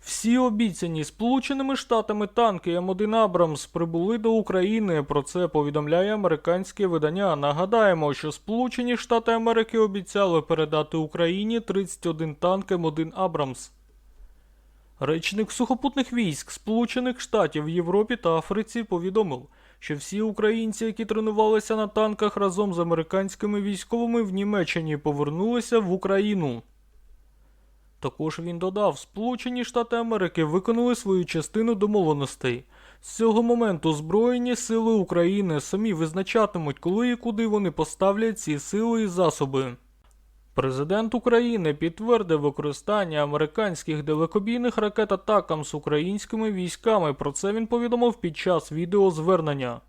Всі обіцяні Сполученими Штатами танки М1 Абрамс прибули до України. Про це повідомляє американське видання. Нагадаємо, що Сполучені Штати Америки обіцяли передати Україні 31 танк М1 Абрамс. Речник сухопутних військ Сполучених Штатів в Європі та Африці повідомив, що всі українці, які тренувалися на танках разом з американськими військовими в Німеччині, повернулися в Україну. Також він додав, Сполучені Штати Америки виконали свою частину домовленостей. З цього моменту Збройні сили України самі визначатимуть, коли і куди вони поставлять ці сили і засоби. Президент України підтвердив використання американських далекобійних ракет атакам з українськими військами. Про це він повідомив під час відеозвернення.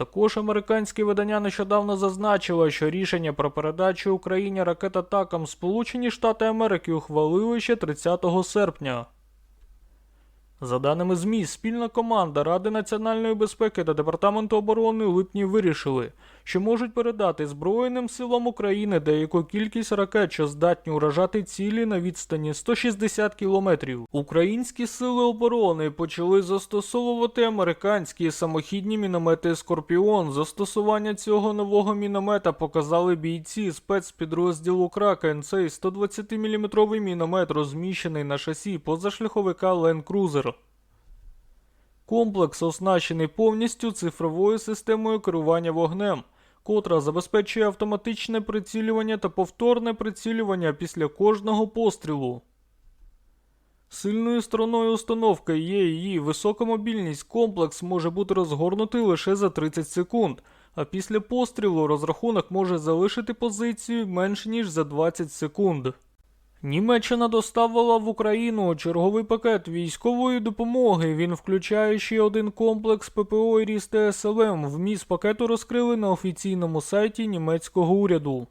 Також американське видання нещодавно зазначило, що рішення про передачу Україні ракет атакам Сполучені Штати Америки ухвалили ще 30 серпня. За даними ЗМІ, спільна команда Ради національної безпеки та Департаменту оборони у липні вирішили, що можуть передати Збройним силам України деяку кількість ракет, що здатні уражати цілі на відстані 160 кілометрів. Українські сили оборони почали застосовувати американські самохідні міномети Скорпіон. Застосування цього нового міномета показали бійці спецпідрозділу Кракен. Цей 120-мм міномет розміщений на шасі позашляховика Land Cruiser. Комплекс оснащений повністю цифровою системою керування вогнем, котра забезпечує автоматичне прицілювання та повторне прицілювання після кожного пострілу. Сильною стороною установки є її висока мобільність. Комплекс може бути розгорнутий лише за 30 секунд, а після пострілу розрахунок може залишити позицію менш ніж за 20 секунд. Німеччина доставила в Україну черговий пакет військової допомоги. Він включає ще один комплекс ППО «Ріс ТСЛМ». Вміст пакету розкрили на офіційному сайті німецького уряду.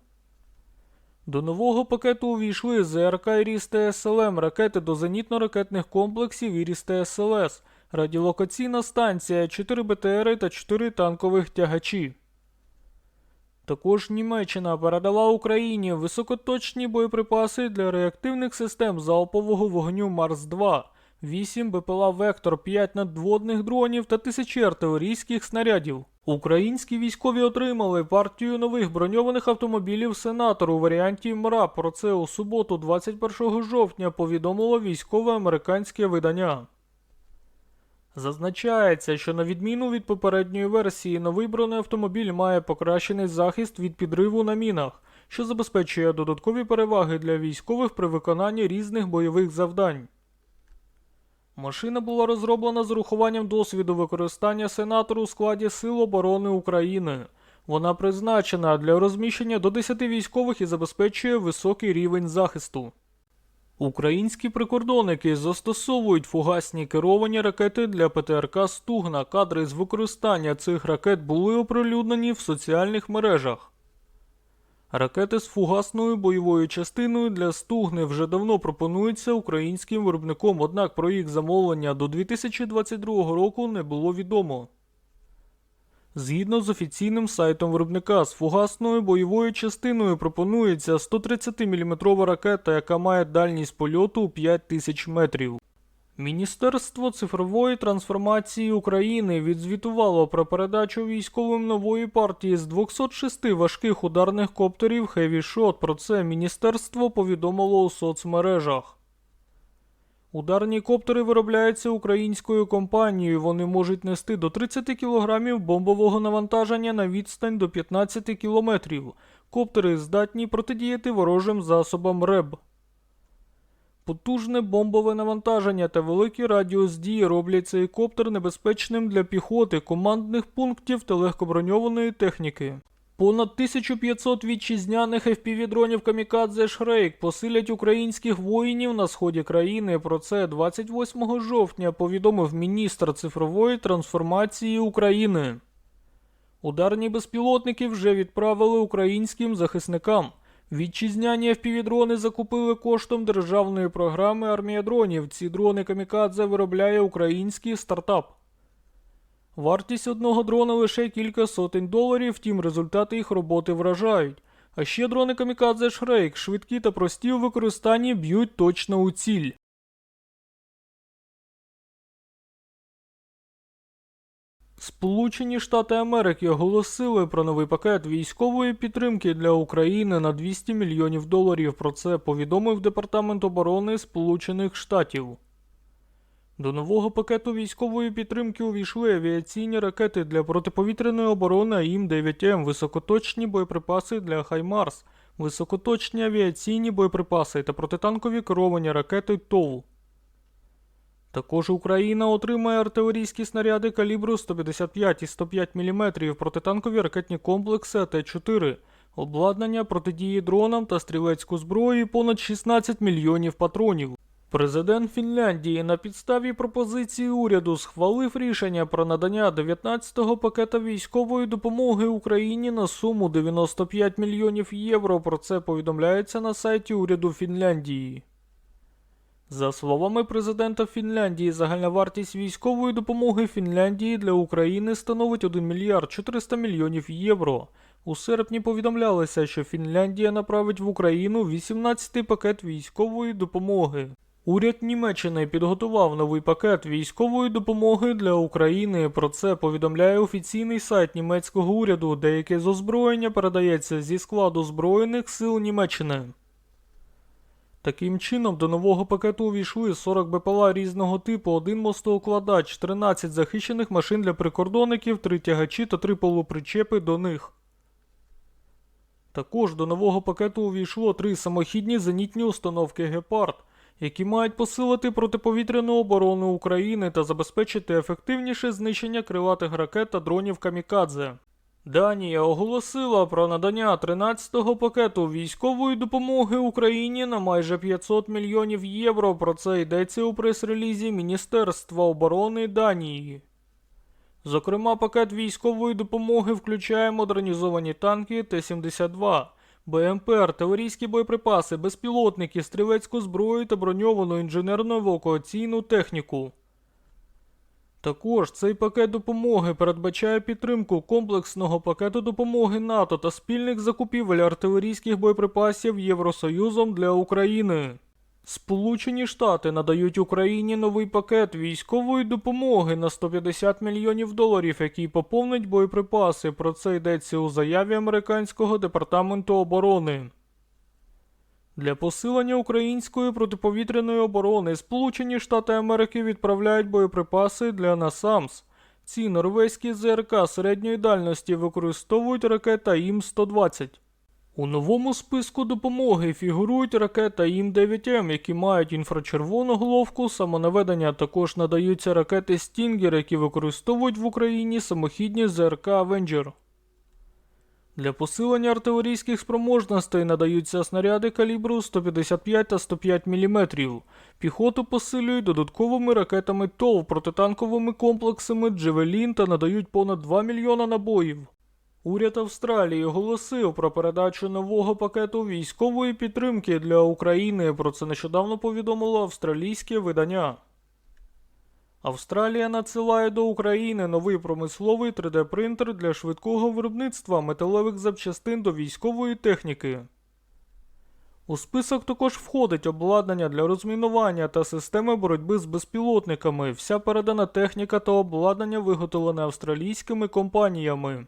До нового пакету увійшли ЗРК «Ріс ТСЛМ», ракети до зенітно-ракетних комплексів «Іріс ТСЛС», радіолокаційна станція, 4 БТРи та 4 танкових тягачі. Також Німеччина передала Україні високоточні боєприпаси для реактивних систем залпового вогню Марс-2, 8 БПЛА Вектор, 5 надводних дронів та тисячі артилерійських снарядів. Українські військові отримали партію нових броньованих автомобілів Сенатор у варіанті МРА. Про це у суботу, 21 жовтня, повідомило військове американське видання. Зазначається, що на відміну від попередньої версії, новий бронеавтомобіль має покращений захист від підриву на мінах, що забезпечує додаткові переваги для військових при виконанні різних бойових завдань. Машина була розроблена з урахуванням досвіду використання сенатору у складі Сил оборони України. Вона призначена для розміщення до 10 військових і забезпечує високий рівень захисту. Українські прикордонники застосовують фугасні керовані ракети для ПТРК Стугна. Кадри з використання цих ракет були оприлюднені в соціальних мережах. Ракети з фугасною бойовою частиною для Стугни вже давно пропонуються українським виробником, однак про їх замовлення до 2022 року не було відомо. Згідно з офіційним сайтом виробника, з фугасною бойовою частиною пропонується 130-мм ракета, яка має дальність польоту у 5000 метрів. Міністерство цифрової трансформації України відзвітувало про передачу військовим нової партії з 206 важких ударних коптерів Heavy Shot. Про це міністерство повідомило у соцмережах. Ударні коптери виробляються українською компанією. Вони можуть нести до 30 кг бомбового навантаження на відстань до 15 км. Коптери здатні протидіяти ворожим засобам РЕБ. Потужне бомбове навантаження та великий радіус дії роблять цей коптер небезпечним для піхоти, командних пунктів та легкоброньованої техніки. Понад 1500 вітчизняних FPV-дронів Камікадзе Шрейк посилять українських воїнів на сході країни. Про це 28 жовтня повідомив міністр цифрової трансформації України. Ударні безпілотники вже відправили українським захисникам. Вітчизняні FPV-дрони закупили коштом державної програми Армія дронів. Ці дрони Камікадзе виробляє український стартап. Вартість одного дрона лише кілька сотень доларів, втім результати їх роботи вражають. А ще дрони камікадзе Шрейк швидкі та прості у використанні б'ють точно у ціль. Сполучені Штати Америки оголосили про новий пакет військової підтримки для України на 200 мільйонів доларів. Про це повідомив Департамент оборони Сполучених Штатів. До нового пакету військової підтримки увійшли авіаційні ракети для протиповітряної оборони АІМ-9М, високоточні боєприпаси для Хаймарс, високоточні авіаційні боєприпаси та протитанкові керовані ракети ТОВ. Також Україна отримає артилерійські снаряди калібру 155 і 105 мм, протитанкові ракетні комплекси АТ-4, обладнання протидії дронам та стрілецьку зброю і понад 16 мільйонів патронів. Президент Фінляндії на підставі пропозиції уряду схвалив рішення про надання 19-го пакета військової допомоги Україні на суму 95 мільйонів євро. Про це повідомляється на сайті уряду Фінляндії. За словами президента Фінляндії, загальна вартість військової допомоги Фінляндії для України становить 1 мільярд 400 мільйонів євро. У серпні повідомлялося, що Фінляндія направить в Україну 18-й пакет військової допомоги. Уряд Німеччини підготував новий пакет військової допомоги для України. Про це повідомляє офіційний сайт німецького уряду. Деяке з озброєння передається зі складу Збройних сил Німеччини. Таким чином, до нового пакету увійшли 40 БПЛА різного типу, один мостоукладач, 13 захищених машин для прикордонників, 3 тягачі та 3 полупричепи до них. Також до нового пакету увійшло 3 самохідні зенітні установки Гепард, які мають посилити протиповітряну оборону України та забезпечити ефективніше знищення крилатих ракет та дронів Камікадзе. Данія оголосила про надання 13-го пакету військової допомоги Україні на майже 500 мільйонів євро. Про це йдеться у прес-релізі Міністерства оборони Данії. Зокрема, пакет військової допомоги включає модернізовані танки Т-72, БМП, артилерійські боєприпаси, безпілотники, стрілецьку зброю та броньовану інженерну евакуаційну техніку. Також цей пакет допомоги передбачає підтримку комплексного пакету допомоги НАТО та спільних закупівель артилерійських боєприпасів Євросоюзом для України. Сполучені Штати надають Україні новий пакет військової допомоги на 150 мільйонів доларів, який поповнить боєприпаси. Про це йдеться у заяві американського департаменту оборони. Для посилення української протиповітряної оборони Сполучені Штати Америки відправляють боєприпаси для НАСАМС. Ці норвезькі ЗРК середньої дальності використовують ракета ІМ-120. У новому списку допомоги фігурують ракета ІМ-9М, які мають інфрачервону головку самонаведення. Також надаються ракети Стінгер, які використовують в Україні самохідні ЗРК Авенджер. Для посилення артилерійських спроможностей надаються снаряди калібру 155 та 105 мм. Піхоту посилюють додатковими ракетами ТОВ, протитанковими комплексами Джевелін та надають понад 2 мільйона набоїв. Уряд Австралії оголосив про передачу нового пакету військової підтримки для України. Про це нещодавно повідомило австралійське видання. Австралія надсилає до України новий промисловий 3D-принтер для швидкого виробництва металевих запчастин до військової техніки. У список також входить обладнання для розмінування та системи боротьби з безпілотниками. Вся передана техніка та обладнання виготовлене австралійськими компаніями.